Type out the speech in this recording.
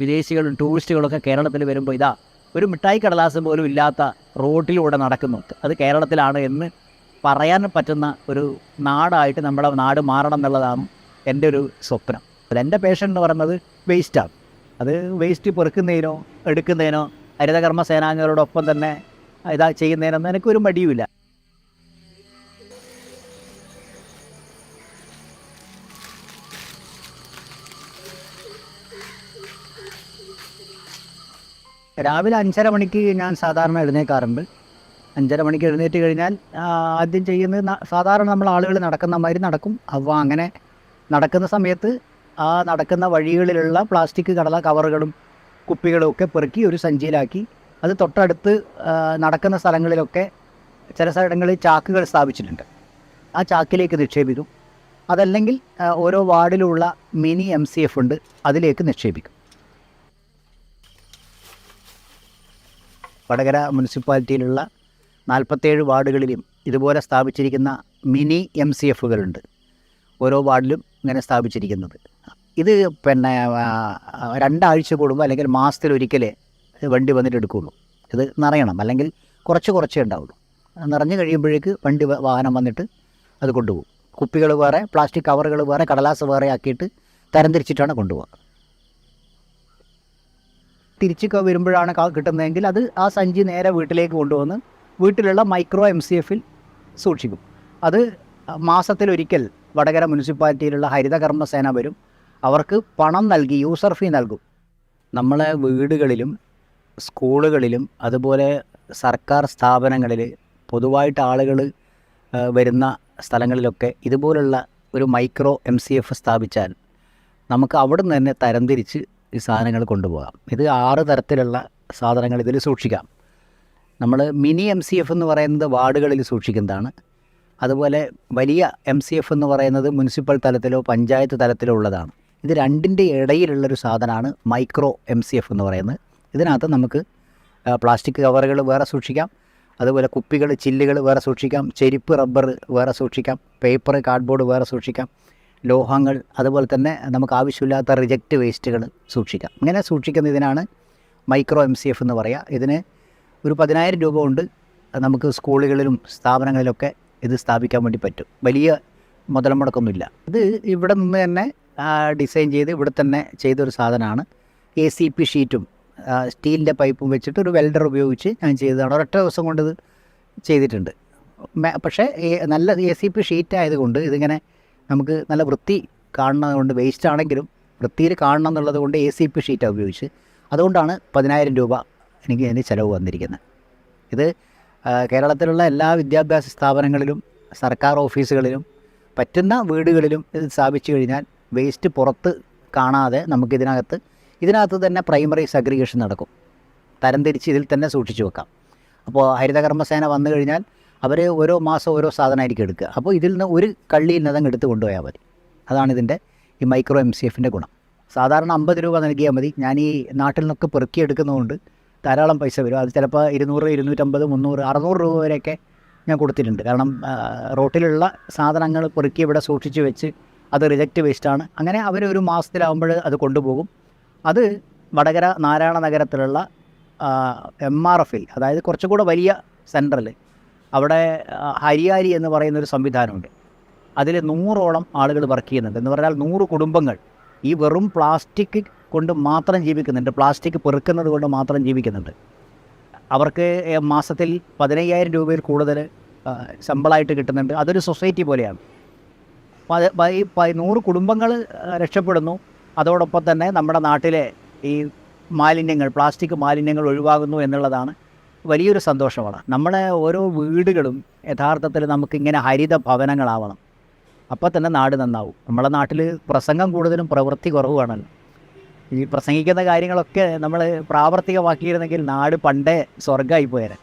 വിദേശികളും ടൂറിസ്റ്റുകളൊക്കെ കേരളത്തിൽ വരുമ്പോൾ ഇതാ ഒരു മിഠായി കടലാസം പോലും ഇല്ലാത്ത റോട്ടിലൂടെ നടക്കുന്നു അത് കേരളത്തിലാണ് എന്ന് പറയാൻ പറ്റുന്ന ഒരു നാടായിട്ട് നമ്മുടെ നാട് മാറണം എന്നുള്ളതാണ് എന്റെ ഒരു സ്വപ്നം. എന്റെ പേഷൻ എന്ന് പറയുന്നത് വേസ്റ്റാണ് അത് വേസ്റ്റ് പെറുക്കുന്നതിനോ എടുക്കുന്നതിനോ ഹരിതകർമ്മ സേനാംഗങ്ങളോടൊപ്പം തന്നെ ഇതാ ചെയ്യുന്നതിനൊന്നും എനിക്കൊരു മടിയുമില്ല. രാവിലെ അഞ്ചര മണിക്ക് ഞാൻ സാധാരണ എഴുന്നേക്കാറുണ്ട്. അഞ്ചര മണിക്ക് എഴുന്നേറ്റ് കഴിഞ്ഞാൽ ആദ്യം ചെയ്യുന്നത് സാധാരണ നമ്മൾ ആളുകൾ നടക്കുന്ന മാതിരി നടക്കും. അപ്പോൾ അങ്ങനെ നടക്കുന്ന സമയത്ത് ആ നടക്കുന്ന വഴികളിലുള്ള പ്ലാസ്റ്റിക് കടല കവറുകളും കുപ്പികളും ഒക്കെ പെറുക്കി ഒരു സഞ്ചിയിലാക്കി. അത് തൊട്ടടുത്ത് നടക്കുന്ന സ്ഥലങ്ങളിലൊക്കെ ചില സ്ഥലങ്ങളിൽ ചാക്കുകൾ സ്ഥാപിച്ചിട്ടുണ്ട്. ആ ചാക്കിലേക്ക് നിക്ഷേപിക്കും. അതല്ലെങ്കിൽ ഓരോ വാർഡിലുള്ള മിനി എം സി എഫ് ഉണ്ട്. അതിലേക്ക് നിക്ഷേപിക്കും. വടകര മുനിസിപ്പാലിറ്റിയിലുള്ള നാൽപ്പത്തേഴ് വാർഡുകളിലും ഇതുപോലെ സ്ഥാപിച്ചിരിക്കുന്ന മിനി എം സി എഫുകളുണ്ട്. ഓരോ വാർഡിലും ഇങ്ങനെ സ്ഥാപിച്ചിരിക്കുന്നത്. ഇത് പിന്നെ രണ്ടാഴ്ച കൂടുമ്പോൾ അല്ലെങ്കിൽ മാസത്തിലൊരിക്കലേ വണ്ടി വന്നിട്ട് എടുക്കുകയുള്ളൂ ഇത് നിറയണം. അല്ലെങ്കിൽ കുറച്ച് കുറച്ചേ ഉണ്ടാവുള്ളൂ. നിറഞ്ഞു കഴിയുമ്പോഴേക്ക് വണ്ടി വാഹനം വന്നിട്ട് അത് കൊണ്ടുപോകും. കുപ്പികൾ വേറെ പ്ലാസ്റ്റിക് കവറുകൾ വേറെ കടലാസ് വേറെ ആക്കിയിട്ട് തരംതിരിച്ചിട്ടാണ് കൊണ്ടുപോകുക തിരിച്ച് വരുമ്പോഴാണ് കിട്ടുന്നതെങ്കിൽ അത് ആ സഞ്ചി നേരെ വീട്ടിലേക്ക് കൊണ്ടുവന്ന് വീട്ടിലുള്ള മൈക്രോ എം സി എഫിൽ സൂക്ഷിക്കും. അത് മാസത്തിലൊരിക്കൽ വടകര മുനിസിപ്പാലിറ്റിയിലുള്ള ഹരിതകർമ്മസേന വരും. അവർക്ക് പണം നൽകി യൂസർ ഫീ നൽകും. നമ്മളെ വീടുകളിലും സ്കൂളുകളിലും അതുപോലെ സർക്കാർ സ്ഥാപനങ്ങളിൽ പൊതുവായിട്ട് ആളുകൾ വരുന്ന സ്ഥലങ്ങളിലൊക്കെ ഇതുപോലുള്ള ഒരു മൈക്രോ എം സി എഫ് സ്ഥാപിച്ചാൽ നമുക്ക് അവിടെ നിന്ന് തന്നെ തരംതിരിച്ച് ഈ സാധനങ്ങൾ കൊണ്ടുപോകാം. ഇത് ആറ് തരത്തിലുള്ള സാധനങ്ങൾ ഇതിൽ സൂക്ഷിക്കാം. നമ്മൾ മിനി എം സി എഫ് എന്ന് പറയുന്നത് വാർഡുകളിൽ സൂക്ഷിക്കുന്നതാണ്. അതുപോലെ വലിയ എം സി എഫ് എന്ന് പറയുന്നത് മുനിസിപ്പൽ തലത്തിലോ പഞ്ചായത്ത് തലത്തിലോ ഉള്ളതാണ്. ഇത് രണ്ടിന്റെ ഇടയിലുള്ളൊരു സാധനമാണ് മൈക്രോ എം സി എഫ് എന്ന് പറയുന്നത്. ഇതിനകത്ത് നമുക്ക് പ്ലാസ്റ്റിക് കവറുകൾ വേറെ സൂക്ഷിക്കാം. അതുപോലെ കുപ്പികൾ ചില്ലുകൾ വേറെ സൂക്ഷിക്കാം. ചെരുപ്പ് റബ്ബർ വേറെ സൂക്ഷിക്കാം. പേപ്പർ കാർഡ്ബോർഡ് വേറെ സൂക്ഷിക്കാം. ലോഹങ്ങൾ അതുപോലെ തന്നെ നമുക്ക് ആവശ്യമില്ലാത്ത റിജക്റ്റ് വേസ്റ്റുകൾ സൂക്ഷിക്കാം. ഇങ്ങനെ സൂക്ഷിക്കുന്ന ഇതിനാണ് മൈക്രോ എം സി എഫ് എന്ന് പറയുക ഇതിന് ഒരു പതിനായിരം രൂപ കൊണ്ട് നമുക്ക് സ്കൂളുകളിലും സ്ഥാപനങ്ങളിലൊക്കെ ഇത് സ്ഥാപിക്കാൻ വേണ്ടി പറ്റും. വലിയ മുതൽ മുടക്കൊന്നുമില്ല. ഇത് ഇവിടെ നിന്ന് തന്നെ ഡിസൈൻ ചെയ്ത് ഇവിടെ തന്നെ ചെയ്തൊരു സാധനമാണ്. എ സി പി ഷീറ്റും സ്റ്റീലിന്റെ പൈപ്പും വെച്ചിട്ട് ഒരു വെൽഡർ ഉപയോഗിച്ച് ഞാൻ ചെയ്തതാണ്. ഒരൊറ്റ ദിവസം കൊണ്ട് ഇത് ചെയ്തിട്ടുണ്ട്. പക്ഷേ നല്ല എ സി പി ഷീറ്റ് ആയതുകൊണ്ട് ഇതിങ്ങനെ നമുക്ക് നല്ല വൃത്തി കാണുന്നതുകൊണ്ട് വേസ്റ്റ് ആണെങ്കിലും വൃത്തിയിൽ കാണണം എന്നുള്ളത് കൊണ്ട് എ സി പി ഷീറ്റാണ് ഉപയോഗിച്ച് അതുകൊണ്ടാണ് പതിനായിരം രൂപ എനിക്ക് അതിന് ചിലവ് വന്നിരിക്കുന്നത്. ഇത് കേരളത്തിലുള്ള എല്ലാ വിദ്യാഭ്യാസ സ്ഥാപനങ്ങളിലും സർക്കാർ ഓഫീസുകളിലും പറ്റുന്ന വീടുകളിലും ഇത് സ്ഥാപിച്ചു കഴിഞ്ഞാൽ വേസ്റ്റ് പുറത്ത് കാണാതെ നമുക്കിതിനകത്ത് ഇതിനകത്ത് തന്നെ പ്രൈമറി സഗ്രിഗേഷൻ നടക്കും. തരംതിരിച്ച് ഇതിൽ തന്നെ സൂക്ഷിച്ചു വെക്കാം. അപ്പോൾ ഹരിതകർമ്മസേന വന്നു കഴിഞ്ഞാൽ അവർ ഓരോ മാസം ഓരോ സാധനമായിരിക്കും എടുക്കുക. അപ്പോൾ ഇതിൽ നിന്ന് ഒരു കള്ളിയിൽ നിന്ന് എടുത്ത് കൊണ്ടുപോയാൽ മതി. അതാണ് ഇതിന്റെ ഈ മൈക്രോ എം സി എഫിന്റെ ഗുണം. സാധാരണ അമ്പത് രൂപ നൽകിയാൽ മതി. ഞാൻ ഈ നാട്ടിൽ നിന്നൊക്കെ പെറുക്കി എടുക്കുന്നതുകൊണ്ട് ധാരാളം പൈസ വരും. അത് ചിലപ്പോൾ ഇരുന്നൂറ് ഇരുന്നൂറ്റമ്പത് മുന്നൂറ് അറുന്നൂറ് രൂപ വരെയൊക്കെ ഞാൻ കൊടുത്തിട്ടുണ്ട്. കാരണം റോട്ടിലുള്ള സാധനങ്ങൾ പെറുക്കി ഇവിടെ സൂക്ഷിച്ച് വെച്ച് അത് റിജക്റ്റ് വേസ്റ്റാണ് അങ്ങനെ അവർ ഒരു മാസത്തിലാവുമ്പോൾ അത് കൊണ്ടുപോകും. അത് വടകര നാരായണ നഗരത്തിലുള്ള എം ആർ എഫിൽ അതായത് കുറച്ചുകൂടെ വലിയ സെന്ററിൽ അവിടെ ഹരിയാരി എന്ന് പറയുന്ന ഒരു സംവിധാനമുണ്ട്. അതിൽ നൂറോളം ആളുകൾ വർക്ക് ചെയ്യുന്നുണ്ട്. എന്ന് പറഞ്ഞാൽ നൂറ് കുടുംബങ്ങൾ ഈ വെറും പ്ലാസ്റ്റിക് കൊണ്ട് മാത്രം ജീവിക്കുന്നുണ്ട്. പ്ലാസ്റ്റിക് പെറുക്കുന്നത് കൊണ്ട് മാത്രം ജീവിക്കുന്നുണ്ട്. അവർക്ക് മാസത്തിൽ പതിനയ്യായിരം രൂപയിൽ കൂടുതൽ ശമ്പളമായിട്ട് കിട്ടുന്നുണ്ട്. അതൊരു സൊസൈറ്റി പോലെയാണ്. നൂറ് കുടുംബങ്ങൾ രക്ഷപ്പെടുന്നു. അതോടൊപ്പം തന്നെ നമ്മുടെ നാട്ടിലെ ഈ മാലിന്യങ്ങൾ പ്ലാസ്റ്റിക് മാലിന്യങ്ങൾ ഒഴിവാകുന്നു എന്നുള്ളതാണ് വലിയൊരു സന്തോഷമാണ്. നമ്മുടെ ഓരോ വീടുകളും യഥാർത്ഥത്തിൽ നമുക്കിങ്ങനെ ഹരിത ഭവനങ്ങളാവണം. അപ്പോൾ തന്നെ നാട് നന്നാവും. നമ്മുടെ നാട്ടിൽ പ്രസംഗം കൂടുതലും പ്രവൃത്തി കുറവുമാണല്ലോ ഈ പ്രസംഗിക്കുന്ന കാര്യങ്ങളൊക്കെ നമ്മൾ പ്രാവർത്തികമാക്കിയിരുന്നെങ്കിൽ നാട് പണ്ടേ സ്വർഗമായി പോയേനെ.